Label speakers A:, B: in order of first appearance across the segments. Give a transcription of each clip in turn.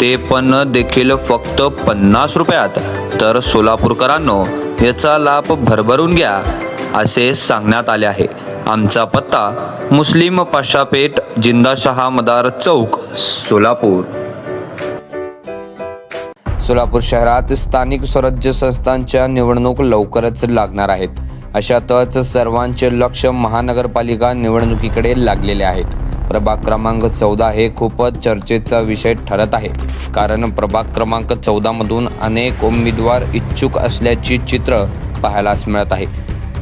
A: ते पण देखील फक्त पन्नास रुपयात. तर सोलापूरकरांनो याचा लाभ भरभरून घ्या असे सांगण्यात आले आहे. आमचा पत्ता मुस्लिम पाशापेठ जिंदाशहा मदार चौक सोलापूर. सोलापूर शहरात स्थानिक स्वराज्य संस्थांच्या निवडणूक लवकरच लागणार आहेत. अशातच सर्वांचे लक्ष महानगरपालिका निवडणुकीकडे लागलेले आहेत. प्रभाग क्रमांक चौदा हे खूपच चर्चेचा विषय ठरत आहे. कारण प्रभाग क्रमांक चौदामधून अनेक उमेदवार इच्छुक असल्याची चित्र पाहायलाच मिळत आहे.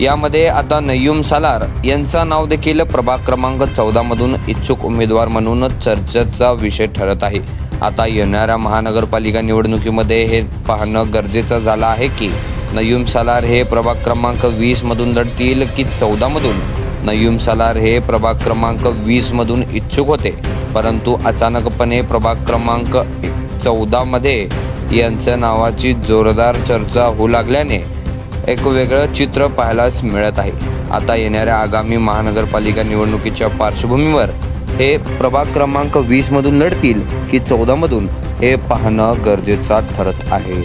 A: यामध्ये आता नय्यूम सालार यांचं नाव देखील प्रभाग क्रमांक चौदामधून इच्छुक उमेदवार म्हणून चर्चेचा विषय ठरत आहे. आता येणाऱ्या महानगरपालिका निवडणुकीमध्ये हे पाहणं गरजेचं झालं आहे की नय्यूम सालार हे प्रभाग क्रमांक वीसमधून लढतील की चौदामधून नय्यूम सालार हे प्रभाग क्रमांक वीसमधून इच्छुक होते. परंतु अचानकपणे प्रभाग क्रमांक चौदामध्ये यांच्या नावाची जोरदार चर्चा होऊ लागल्याने एक वेगळं चित्र पाहायलाच मिळत आहे. आता येणाऱ्या आगामी महानगरपालिका निवडणुकीच्या पार्श्वभूमीवर हे प्रभाग क्रमांक वीसमधून लढतील की चौदामधून हे पाहणं गरजेचं ठरत आहे.